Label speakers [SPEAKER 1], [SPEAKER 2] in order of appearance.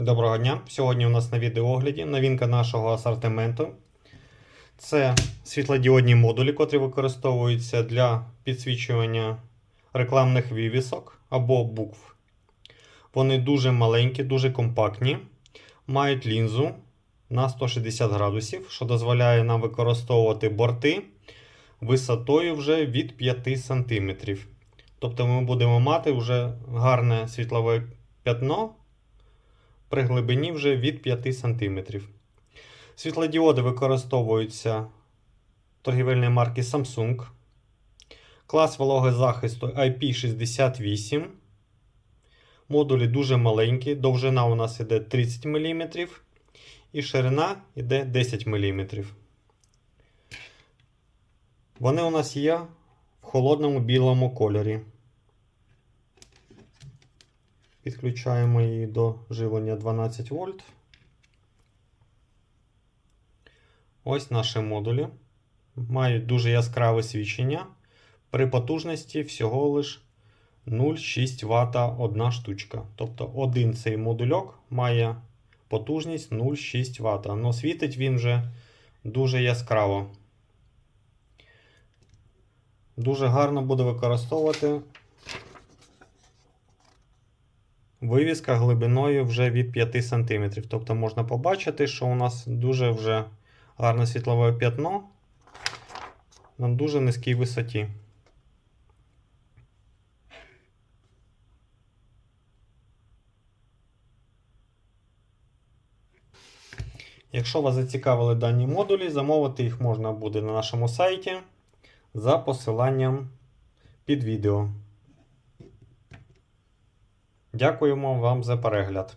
[SPEAKER 1] Доброго дня! Сьогодні у нас на відеоогляді новинка нашого асортименту. Це світлодіодні модулі, котрі використовуються для підсвічування рекламних вивісок або букв. Вони дуже маленькі, дуже компактні, мають лінзу на 160 градусів, що дозволяє нам використовувати борти висотою вже від 5 см. Тобто ми будемо мати вже гарне світлове пятно при глибині вже від 5 см. Світлодіоди використовуються торгівельної марки Samsung. Клас вологозахисту IP68. Модулі дуже маленькі. Довжина у нас іде 30 мм і ширина йде 10 мм. Вони у нас є в холодному білому кольорі. Підключаємо її до живлення 12 вольт. Ось наші модулі. Мають дуже яскраве свічення. При потужності всього лиш 0,6 Вт одна штучка. Тобто один цей модульок має потужність 0,6 Вт. Но світить він вже дуже яскраво. Дуже гарно буде використовувати Вивіска глибиною вже від 5 см. Тобто можна побачити, що у нас дуже вже гарне світлове п'ятно на дуже низькій висоті. Якщо вас зацікавили дані модулі, замовити їх можна буде на нашому сайті за посиланням під відео. Дякуємо вам за перегляд.